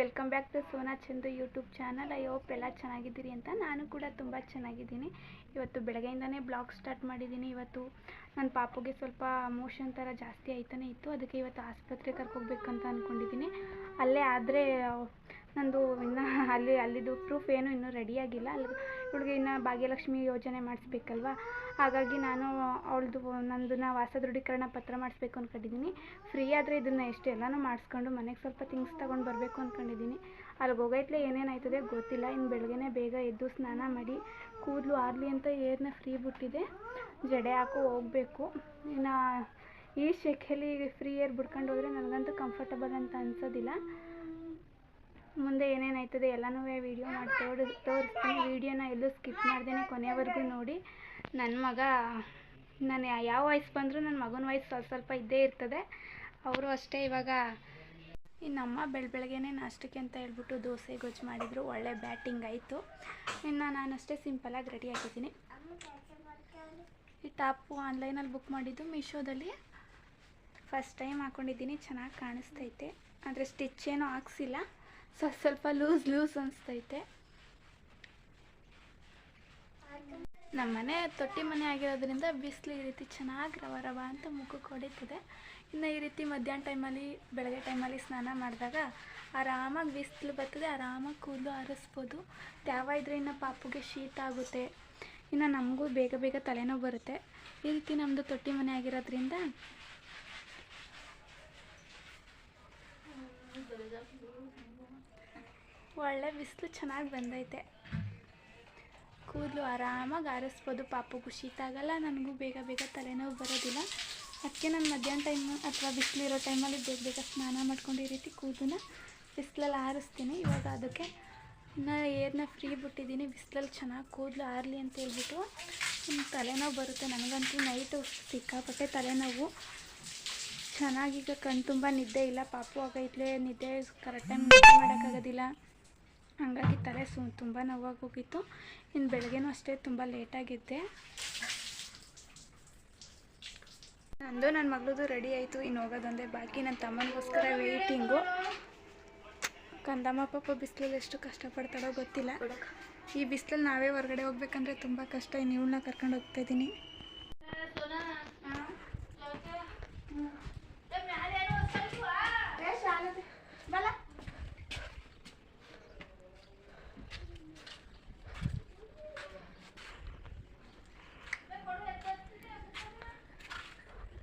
Welcome back to Sona Chandu YouTube channel. I hope ಎಲ್ಲ ಚೆನ್ನಾಗಿದ್ದೀರಿ ಅಂತ ನಾನು ಕೂಡ ತುಂಬ ಚೆನ್ನಾಗಿದ್ದೀನಿ. ಇವತ್ತು ಬೆಳಗ್ಗೆಯಿಂದನೇ ಬ್ಲಾಗ್ ಸ್ಟಾರ್ಟ್ ಮಾಡಿದ್ದೀನಿ. ಇವತ್ತು ನನ್ನ ಪಾಪುಗೆ ಸ್ವಲ್ಪ ಮೋಷನ್ ಥರ ಜಾಸ್ತಿ ಆಯ್ತಾನೆ ಇತ್ತು. ಅದಕ್ಕೆ ಇವತ್ತು ಆಸ್ಪತ್ರೆಗೆ ಕರ್ಕೋಗ್ಬೇಕಂತ ಅಂದ್ಕೊಂಡಿದ್ದೀನಿ ಅಲ್ಲೇ ಆದರೆ, ನಂದು ಇನ್ನೂ ಅಲ್ಲಿ ಅಲ್ಲಿದು ಪ್ರೂಫ್ ಏನು ಇನ್ನೂ ರೆಡಿಯಾಗಿಲ್ಲ ಅಲ್ಲಿ ಇವಳಿಗೆ ಇನ್ನು ಭಾಗ್ಯಲಕ್ಷ್ಮಿ ಯೋಜನೆ ಮಾಡಿಸ್ಬೇಕಲ್ವಾ? ಹಾಗಾಗಿ ನಾನು ಅವಳದು ನಂದನ್ನ ವಾಸ ದೃಢೀಕರಣ ಪತ್ರ ಮಾಡಿಸ್ಬೇಕು ಅಂದ್ಕೊಂಡಿದ್ದೀನಿ ಫ್ರೀ ಆದರೆ ಇದನ್ನು ಎಷ್ಟು ಎಲ್ಲನೂ ಮಾಡಿಸ್ಕೊಂಡು ಮನೆಗೆ ಸ್ವಲ್ಪ ಥಿಂಗ್ಸ್ ತೊಗೊಂಡು ಬರಬೇಕು ಅಂದ್ಕೊಂಡಿದ್ದೀನಿ ಅಲ್ಲಿ ಹೋಗೈತ್ಲೆ ಏನೇನಾಯ್ತದೆ ಗೊತ್ತಿಲ್ಲ. ಇನ್ನು ಬೆಳಗ್ಗೆನೇ ಬೇಗ ಎದ್ದು ಸ್ನಾನ ಮಾಡಿ ಕೂದಲು ಆರಲಿ ಅಂತ ಏರ್ನ ಫ್ರೀ ಬಿಟ್ಟಿದೆ. ಜಡೆ ಹಾಕೋ ಹೋಗಬೇಕು. ಇನ್ನು ಈ ಶೆಕೆಲಿ ಫ್ರೀ ಏರ್ ಬಿಡ್ಕೊಂಡು ಹೋದರೆ ನನಗಂತೂ ಕಂಫರ್ಟಬಲ್ ಅಂತ ಅನ್ಸೋದಿಲ್ಲ. ಮುಂದೆ ಏನೇನಾಯ್ತದೆ ಎಲ್ಲನೂ ವೀಡಿಯೋ ಮಾಡಿ ತೋರಿ ತೋರಿಸ್ತೀನಿ. ವೀಡಿಯೋನ ಎಲ್ಲೂ ಸ್ಕಿಪ್ ಮಾಡ್ದೇನೆ ಕೊನೆವರೆಗೂ ನೋಡಿ. ನನ್ನ ಮಗ, ನಾನು ಯಾವ ವಯಸ್ಸು ಬಂದರೂ ನನ್ನ ಮಗನ ವಯಸ್ಸು ಸ್ವಲ್ಪ ಸ್ವಲ್ಪ ಇದ್ದೇ ಇರ್ತದೆ. ಅವರು ಅಷ್ಟೇ ಇವಾಗ ಇನ್ನಮ್ಮ ಬೆಳ, ಬೆಳಗ್ಗೆನೇ ನಾಷ್ಟಕ್ಕೆ ಅಂತ ಹೇಳ್ಬಿಟ್ಟು ದೋಸೆ ಗೊಜ್ಜು ಮಾಡಿದರು. ಒಳ್ಳೆ ಬ್ಯಾಟಿಂಗ್ ಆಯಿತು. ಇನ್ನು ನಾನು ಅಷ್ಟೇ ಸಿಂಪಲಾಗಿ ರೆಡಿ ಆಗಿದ್ದೀನಿ. ಈ ಟಾಪು ಆನ್ಲೈನಲ್ಲಿ ಬುಕ್ ಮಾಡಿದ್ದು ಮೀಶೋದಲ್ಲಿ. ಫಸ್ಟ್ ಟೈಮ್ ಹಾಕ್ಕೊಂಡಿದ್ದೀನಿ ಚೆನ್ನಾಗಿ ಕಾಣಿಸ್ತೈತೆ. ಆದರೆ ಸ್ಟಿಚ್ ಏನೂ ಹಾಕ್ಸಿಲ್ಲ ಸ್ವಲ್ಪ ಸ್ವಲ್ಪ ಲೂಸ್ ಲೂಸ್ ಅನಿಸ್ತೈತೆ. ನಮ್ಮ ಮನೆ ತೊಟ್ಟಿ ಮನೆ ಆಗಿರೋದ್ರಿಂದ ಬಿಸಿಲು ಈ ರೀತಿ ಚೆನ್ನಾಗಿ ರವ ರವ ಅಂತ ಮುಖಕ್ಕೆ ಹೊಡಿತದೆ ಇನ್ನು ಈ ರೀತಿ ಮಧ್ಯಾಹ್ನ ಟೈಮಲ್ಲಿ, ಬೆಳಗ್ಗೆ ಟೈಮಲ್ಲಿ ಸ್ನಾನ ಮಾಡಿದಾಗ ಆರಾಮಾಗಿ ಬಿಸಿಲು ಬರ್ತದೆ, ಆರಾಮಾಗಿ ಕೂದಲು ಆರಿಸ್ಬೋದು. ತ್ಯಾವ ಇದ್ದರೆ ಇನ್ನು ಪಾಪುಗೆ ಶೀತ ಆಗುತ್ತೆ. ಇನ್ನು ನಮಗೂ ಬೇಗ ಬೇಗ ತಲೆನೋವು ಬರುತ್ತೆ. ಈ ರೀತಿ ನಮ್ಮದು ತೊಟ್ಟಿ ಮನೆ ಆಗಿರೋದ್ರಿಂದ ಒಳ್ಳೆ ಬಿಸಿಲು ಚೆನ್ನಾಗಿ ಬಂದೈತೆ. ಕೂದಲು ಆರಾಮಾಗಿ ಆರಿಸ್ಬೋದು. ಪಾಪಗೂ ಶೀತ ಆಗಲ್ಲ ನನಗೂ ಬೇಗ ಬೇಗ ತಲೆನೋವು ಬರೋದಿಲ್ಲ. ಅದಕ್ಕೆ ನಾನು ಮಧ್ಯಾಹ್ನ ಟೈಮು ಅಥವಾ ಬಿಸಿಲಿರೋ ಟೈಮಲ್ಲಿ ಬೇಗ ಬೇಗ ಸ್ನಾನ ಮಾಡ್ಕೊಂಡು ಈ ರೀತಿ ಕೂದಲನ್ನ ಬಿಸಿಲಲ್ಲಿ ಆರಿಸ್ತೀನಿ. ಇವಾಗ ಅದಕ್ಕೆ ಇನ್ನು ಏರ್ನ ಫ್ರೀ ಬಿಟ್ಟಿದ್ದೀನಿ. ಬಿಸಿಲಲ್ಲಿ ಚೆನ್ನಾಗಿ ಕೂದಲು ಆರಲಿ ಅಂತ ಹೇಳ್ಬಿಟ್ಟು ತಲೆನೋವು ಬರುತ್ತೆ. ನನಗಂತೂ ನೈಟು ಸಿಕ್ಕಾಪಟ್ಟೆ ತಲೆನೋವು. ಚೆನ್ನಾಗೀಗ ಕಣ್ ತುಂಬ ನಿದ್ದೆ ಇಲ್ಲ. ಪಾಪು ಆಗೈತ್ಲೆ ನಿದ್ದೆ ಕರೆಕ್ಟ್ ಟೈಮ್ ನಿದ್ದೆ ಮಾಡೋಕ್ಕಾಗೋದಿಲ್ಲ ಹಾಗಾಗಿ ತಲೆ ಸು, ತುಂಬ ನೋವಾಗಿ ಹೋಗಿತ್ತು ಇನ್ನು ಬೆಳಗ್ಗೆನೂ ಅಷ್ಟೇ ತುಂಬ ಲೇಟಾಗಿದ್ದೆ ನಂದು ನನ್ನ ಮಗಳದು ರೆಡಿ ಆಯಿತು. ಇನ್ನು ಹೋಗೋದೊಂದೇ ಬಾಕಿ. ನನ್ನ ತಮ್ಮನಿಗೋಸ್ಕರ ವೆಯ್ಟಿಂಗು ಕಂದಮ್ಮ ಪಾಪ ಬಿಸಿಲಲ್ಲಿ ಎಷ್ಟು ಕಷ್ಟಪಡ್ತಾಳೋ ಗೊತ್ತಿಲ್ಲ. ಈ ಬಿಸಿಲಲ್ಲಿ ನಾವೇ ಹೊರಗಡೆ ಹೋಗ್ಬೇಕಂದ್ರೆ ತುಂಬ ಕಷ್ಟ. ಇನ್ನು ಇವಳನ್ನ ಕರ್ಕೊಂಡು ಹೋಗ್ತಾ ಇದ್ದೀನಿ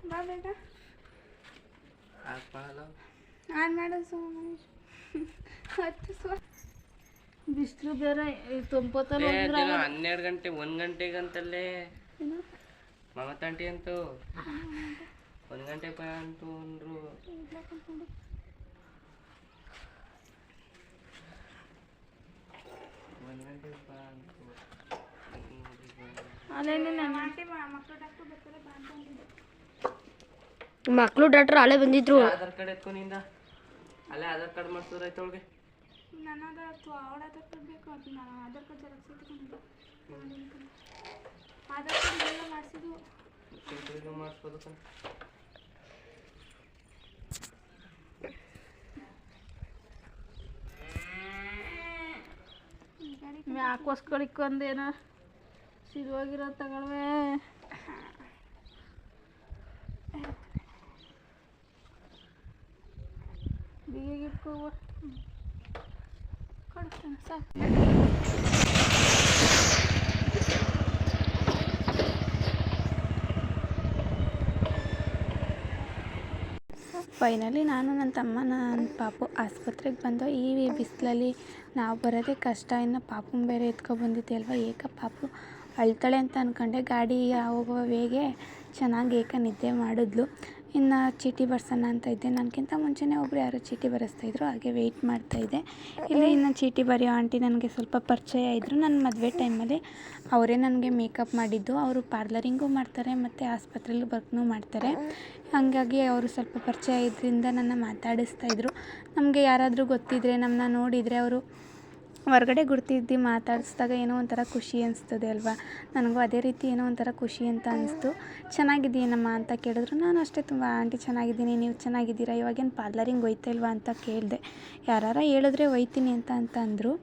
ಬಾ ಬೇಗ ಸುಮ್ಮನೆ ಹತ್ತು ಸು ಬಿಸಿಲು ಬೇರೆ ತೊಂಬತ್ತಲ್ಲ ಹನ್ನೆರಡು ಗಂಟೆ ಒಂದು ಗಂಟೆಗಂತಲ್ಲೇ. ಮಮತಾಂಟಿ ಅಂತೂ. ಒಂದು ಗಂಟೆ ಪ ಅಂತೂ ಅಂದ್ರು. ಮಕ್ಳು ಗಂಟೆ ಮಕ್ಕಳು ಡಾಕ್ಟ್ರು ಅಲ್ಲೇ ಬಂದಿದ್ರು. ಆಧಾರ್ ಕಾರ್ಡ್ ಎತ್ಕೊಂಡಿಂದ ಅಲ್ಲೇ ಆಧಾರ್ ಕಾರ್ಡ್ ಮಾಡ್ಸೋದ್ರಾಯ್ತು ಅವಳಿಗೆ? ನನ್ನದು ಅಥವಾ ಅವಳ ಆಧಾರ್ ಕಾರ್ಡ್ ಬೇಕು ಅದು ನಾನು ಆಧಾರ್ ಕಾರ್ಡ್ ಜೆರಾಕ್ಸ್ ಇಟ್ಕೊಂಡಿದ್ದೆ ಆಧಾರ್ ಕಾರ್ಡ್ ಎಲ್ಲ ಮಾಡಿಸಿದ್ದು. ಮಾಡಿಸ್ಬೋದು ಕಣ್. ಮ್ಯಾಕೋಸ್ಕಳಿಕೊಂದೇನ ಸಿಗೋಗಿರೋ ತಗೊಳ್ವೆ. ಸಾಕು. ಫೈನಲಿ ನಾನು ನನ್ನ ತಮ್ಮ, ನನ್ನ ಪಾಪು ಆಸ್ಪತ್ರೆಗೆ ಬಂದು ಈ ಬಿಸಿಲಲ್ಲಿ ನಾವು ಬರೋದೇ ಕಷ್ಟ. ಇನ್ನು ಪಾಪುನ ಬೇರೆ ಎತ್ಕೊಬಂದಿದ್ದೆ ಅಲ್ವಾ ಏಕ ಪಾಪು ಅಳ್ತಾಳೆ ಅಂತ ಅಂದ್ಕೊಂಡೆ ಗಾಡಿ ಹೋಗೋ ವೇಗೆ ಚೆನ್ನಾಗಿ ಏಕ ನಿದ್ದೆ ಮಾಡಿದ್ಲು. ಇನ್ನು ಚೀಟಿ ಬರ್ಸೋಣ ಅಂತ ಇದ್ದೆ. ನನಗಿಂತ ಮುಂಚೆನೇ ಒಬ್ಬರು ಯಾರೋ ಚೀಟಿ ಬರೆಸ್ತಾಯಿದ್ರು ಹಾಗೆ ವೆಯ್ಟ್ ಮಾಡ್ತಾಯಿದ್ದೆ ಇಲ್ಲಿ ಇನ್ನು ಚೀಟಿ ಬರೆಯೋ ಆಂಟಿ ನನಗೆ ಸ್ವಲ್ಪ ಪರಿಚಯ ಇದ್ದರು ನನ್ನ ಮದುವೆ ಟೈಮಲ್ಲಿ ಅವರೇ ನನಗೆ ಮೇಕಪ್ ಮಾಡಿದ್ದು. ಅವರು ಪಾರ್ಲರಿಂಗೂ ಮಾಡ್ತಾರೆ, ಮತ್ತು ಆಸ್ಪತ್ರೆಯಲ್ಲಿ ವರ್ಕ್ನೂ ಮಾಡ್ತಾರೆ. ಹಾಗಾಗಿ ಅವರು ಸ್ವಲ್ಪ ಪರಿಚಯ ಇದ್ದರಿಂದ ನನ್ನ ಮಾತಾಡಿಸ್ತಾ ಇದ್ರು. ನಮಗೆ ಯಾರಾದರೂ ಗೊತ್ತಿದ್ದರೆ ನಮ್ಮನ್ನ ನೋಡಿದರೆ ಅವರು ಹೊರಗಡೆ ಗುರ್ತಿದ್ದು ಮಾತಾಡಿಸ್ದಾಗ ಏನೋ ಒಂಥರ ಖುಷಿ ಅನಿಸ್ತದೆ ಅಲ್ವಾ? ನನಗೂ ಅದೇ ರೀತಿ ಏನೋ ಒಂಥರ ಖುಷಿ ಅಂತ ಅನಿಸ್ತು. ಚೆನ್ನಾಗಿದ್ದೀನಮ್ಮ ಅಂತ ಕೇಳಿದ್ರು. ನಾನು ಅಷ್ಟೇ ತುಂಬ, ಆಂಟಿ ಚೆನ್ನಾಗಿದ್ದೀನಿ, ನೀವು ಚೆನ್ನಾಗಿದ್ದೀರಾ? ಇವಾಗೇನು ಪಾರ್ಲರಿಂಗ್ ಹೋಯ್ತಾ ಇಲ್ವಾ? ಅಂತ ಕೇಳಿದೆ. ಯಾರು ಹೇಳಿದ್ರೆ ಒಯ್ತೀನಿ ಅಂತ ಅಂತ ಅಂದರು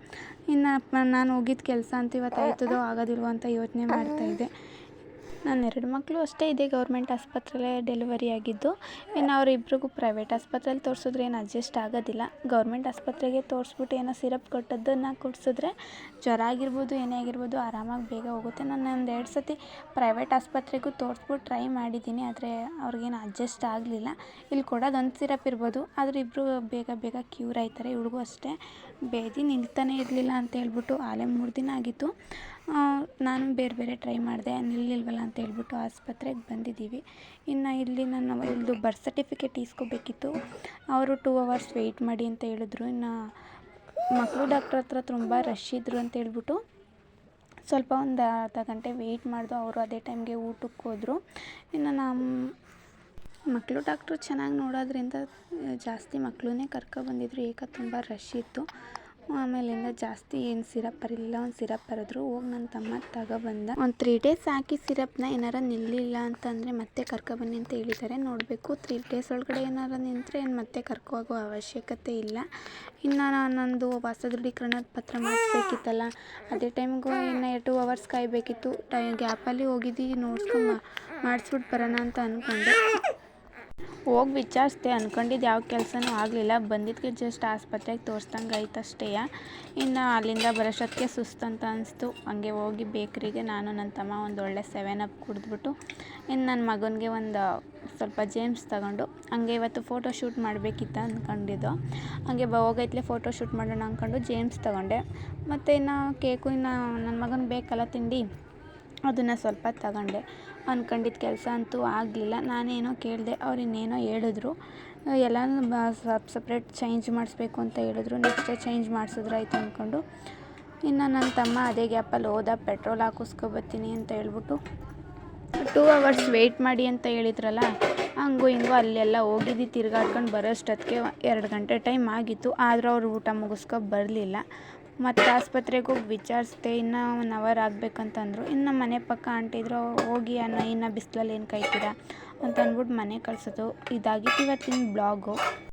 ಇನ್ನು ನಾನು ಹೋಗಿದ್ದ ಕೆಲಸ ಅಂತ ಇವತ್ತು ಆಯ್ತದೋ ಆಗೋದಿಲ್ವೋ ಅಂತ ಯೋಚನೆ ಮಾಡ್ತಾಯಿದ್ದೆ ನನ್ನ ಎರಡು ಮಕ್ಕಳು ಅಷ್ಟೇ ಇದೆ ಗೌರ್ಮೆಂಟ್ ಆಸ್ಪತ್ರೆಯಲ್ಲೇ ಡೆಲಿವರಿ ಆಗಿದ್ದು, ಇನ್ನು ಅವರಿಬ್ರಿಗೂ ಪ್ರೈವೇಟ್ ಆಸ್ಪತ್ರೆಯಲ್ಲಿ ತೋರಿಸಿದ್ರೆ ಏನು ಅಡ್ಜಸ್ಟ್ ಆಗೋದಿಲ್ಲ. ಗೌರ್ಮೆಂಟ್ ಆಸ್ಪತ್ರೆಗೆ ತೋರಿಸ್ಬಿಟ್ಟು ಏನೋ ಸಿರಪ್ ಕೊಟ್ಟದ್ದನ್ನು ಕುಡಿಸಿದ್ರೆ ಜ್ವರ ಆಗಿರ್ಬೋದು, ಏನೇ ಆಗಿರ್ಬೋದು ಆರಾಮಾಗಿ ಬೇಗ ಹೋಗುತ್ತೆ. ನಾನು ಒಂದು ಎರಡು ಸತಿ ಪ್ರೈವೇಟ್ ಆಸ್ಪತ್ರೆಗೂ ತೋರಿಸ್ಬಿಟ್ಟು ಟ್ರೈ ಮಾಡಿದ್ದೀನಿ, ಆದರೆ ಅವ್ರಿಗೇನು ಅಡ್ಜಸ್ಟ್ ಆಗಲಿಲ್ಲ. ಇಲ್ಲಿ ಕೊಡೋದು ಒಂದು ಸಿರಪ್ ಇರ್ಬೋದು, ಆದರೆ ಇಬ್ಬರು ಬೇಗ ಬೇಗ ಕ್ಯೂರ್ ಆಯ್ತಾರೆ. ಇವ್ಳಿಗೂ ಅಷ್ಟೇ. ಬೇದಿ ನಿಲ್ತಾನೆ ಇರಲಿಲ್ಲ ಅಂತ ಹೇಳ್ಬಿಟ್ಟು ಆಲೆ ಮೂರು ದಿನ ಆಗಿತ್ತು. ನಾನು ಬೇರೆ ಬೇರೆ ಟ್ರೈ ಮಾಡಿದೆ. ನಿಲ್ಲಿಲ್ವಲ್ಲ ಅಂತ ಹೇಳ್ಬಿಟ್ಟು ಆಸ್ಪತ್ರೆಗೆ ಬಂದಿದ್ದೀವಿ. ಇನ್ನು ಇಲ್ಲಿ ನನ್ನ ಇಲ್ಲದು ಬರ್ತ್ ಸರ್ಟಿಫಿಕೇಟ್ ಇಸ್ಕೋಬೇಕಿತ್ತು. ಅವರು ಟೂ ಅವರ್ಸ್ ವೆಯ್ಟ್ ಮಾಡಿ ಅಂತ ಹೇಳಿದ್ರು. ಇನ್ನು ಮಕ್ಕಳು ಡಾಕ್ಟ್ರ್ ಹತ್ರ ತುಂಬ ರಶ್ ಇದ್ದರು ಅಂತ ಹೇಳ್ಬಿಟ್ಟು ಸ್ವಲ್ಪ ಒಂದು ಅರ್ಧ ಗಂಟೆ ವೆಯ್ಟ್ ಮಾಡಿದ್ರು ಅವರು ಅದೇ ಟೈಮ್ಗೆ ಊಟಕ್ಕೆ ಹೋದರು. ಇನ್ನು ನಮ್ಮ ಮಕ್ಕಳು ಡಾಕ್ಟ್ರು ಚೆನ್ನಾಗಿ ನೋಡೋದ್ರಿಂದ ಜಾಸ್ತಿ ಮಕ್ಕಳನ್ನೇ ಕರ್ಕೊಬಂದಿದ್ರು ಏಕ ತುಂಬ ರಶ್ ಇತ್ತು. ಆಮೇಲಿಂದ ಜಾಸ್ತಿ ಏನು ಸಿರಪ್ ಬರಲಿಲ್ಲ, ಒಂದು ಸಿರಪ್ ಬರೆದ್ರು. ಹೋಗಿ ನನ್ನ ತಮ್ಮ ತಗೊಬಂದ. ಒಂದು ತ್ರೀ ಡೇಸ್ ಹಾಕಿ ಸಿರಪ್ನ ಏನಾರ ನಿಲ್ಲಿಲ್ಲ ಅಂತಂದರೆ ಮತ್ತೆ ಕರ್ಕೊಬನ್ನಿ ಅಂತ ಹೇಳಿದ್ದಾರೆ ನೋಡಬೇಕು ತ್ರೀ ಡೇಸ್ ಒಳಗಡೆ ಏನಾರ ನಿಂತರೆ ಏನು ಮತ್ತೆ ಕರ್ಕೊ ಹೋಗೋ ಅವಶ್ಯಕತೆ ಇಲ್ಲ. ಇನ್ನು ನಂದು ವಾಸ ದೃಢೀಕರಣದ ಪತ್ರ ಮಾಡಿಸ್ಬೇಕಿತ್ತಲ್ಲ, ಅದೇ ಟೈಮ್ಗೂ ಇನ್ನು ಟೂ ಅವರ್ಸ್ ಕಾಯಬೇಕಿತ್ತು. ಟೈ ಗ್ಯಾಪಲ್ಲಿ ಹೋಗಿದ್ದು ನೋಡ್ಸ್ಕೊಂಡು ಮಾಡಿಸ್ಬಿಟ್ಟು ಬರೋಣ ಅಂತ ಅಂದ್ಕೊಂಡೆ ಹೋಗಿ ವಿಚಾರಿಸ್ದೆ ಅಂದ್ಕೊಂಡಿದ್ದು ಯಾವ ಕೆಲಸನೂ ಆಗಲಿಲ್ಲ. ಬಂದಿದ್ದಕ್ಕೆ ಜಸ್ಟ್ ಆಸ್ಪತ್ರೆಗೆ ತೋರಿಸ್ದಂಗೆ ಆಯ್ತು ಅಷ್ಟೇ ಇನ್ನು ಅಲ್ಲಿಂದ ಬರೋಷ್ಟೊತ್ತಿಗೆ ಸುಸ್ತು ಅಂತ ಅನಿಸ್ತು. ಹಂಗೆ ಹೋಗಿ ಬೇಕ್ರಿಗೆ ನಾನು ನನ್ನ ತಮ್ಮ ಒಂದು ಒಳ್ಳೆ ಸೆವೆನ್ ಅಪ್ ಕುಡಿದ್ಬಿಟ್ಟು ಇನ್ನು ನನ್ನ ಮಗನಿಗೆ ಒಂದು ಸ್ವಲ್ಪ ಜೇಮ್ಸ್ ತಗೊಂಡು, ಹಂಗೆ ಇವತ್ತು ಫೋಟೋ ಶೂಟ್ ಮಾಡಬೇಕಿತ್ತು ಅಂದ್ಕೊಂಡಿದ್ದು ಹಂಗೆ ಬ ಹೋಗೈತ್ಲೆ ಫೋಟೋ ಶೂಟ್ ಮಾಡೋಣ ಅಂದ್ಕೊಂಡು ಜೇಮ್ಸ್ ತಗೊಂಡೆ. ಮತ್ತು ಇನ್ನು ಕೇಕು ಇನ್ನು ನನ್ನ ಮಗನಿಗೆ ಬೇಕಲ್ಲ ತಿಂಡಿ? ಅದನ್ನು ಸ್ವಲ್ಪ ತಗೊಂಡೆ. ಅಂದ್ಕೊಂಡಿದ್ದ ಕೆಲಸ ಅಂತೂ ಆಗಲಿಲ್ಲ. ನಾನೇನೋ ಕೇಳಿದೆ, ಅವ್ರು ಇನ್ನೇನೋ ಹೇಳಿದ್ರು. ಎಲ್ಲನೂ ಬ ಸಪ್ ಸಪ್ರೇಟ್ ಚೇಂಜ್ ಮಾಡಿಸ್ಬೇಕು ಅಂತ ಹೇಳಿದ್ರು. ನೆಕ್ಸ್ಟೇ ಚೇಂಜ್ ಮಾಡಿಸಿದ್ರಾಯ್ತು ಅಂದ್ಕೊಂಡು ಇನ್ನು ನನ್ನ ತಮ್ಮ ಅದೇ ಗ್ಯಾಪಲ್ಲಿ ಹೋದ, ಪೆಟ್ರೋಲ್ ಹಾಕಿಸ್ಕೊಬತ್ತೀನಿ ಅಂತ ಹೇಳ್ಬಿಟ್ಟು ಟೂ ಅವರ್ಸ್ ವೆಯ್ಟ್ ಮಾಡಿ ಅಂತ ಹೇಳಿದ್ರಲ್ಲ, ಹಂಗೂ ಹಿಂಗೂ ಅಲ್ಲೆಲ್ಲ ಹೋಗಿದ್ದು, ತಿರ್ಗಾಡ್ಕೊಂಡು ಬರೋಷ್ಟೊತ್ತಿಗೆ ಎರಡು ಗಂಟೆ ಟೈಮ್ ಆಗಿತ್ತು. ಆದರೂ ಅವ್ರು ಊಟ ಮುಗಿಸ್ಕೊ ಬರಲಿಲ್ಲ. ಮತ್ತು ಆಸ್ಪತ್ರೆಗೆ ಹೋಗಿ ವಿಚಾರಿಸ್ದೆ, ಇನ್ನೂ ಒನ್ ಅವರ್ ಆಗಬೇಕಂತಂದ್ರು. ಇನ್ನು ಮನೆ ಪಕ್ಕ ಆಂಟಿದ್ರು ಹೋಗಿ ಅನ್ನ, ಇನ್ನು ಬಿಸ್ಲಲ್ಲಿ ಏನು ಕಾಯ್ತೀರಾ ಅಂತ ಅಂದ್ಬಿಟ್ಟು ಮನೆ ಕಳ್ಸೋದು. ಇದಾಗಿತ್ತು ಇವತ್ತಿನ ಬ್ಲಾಗು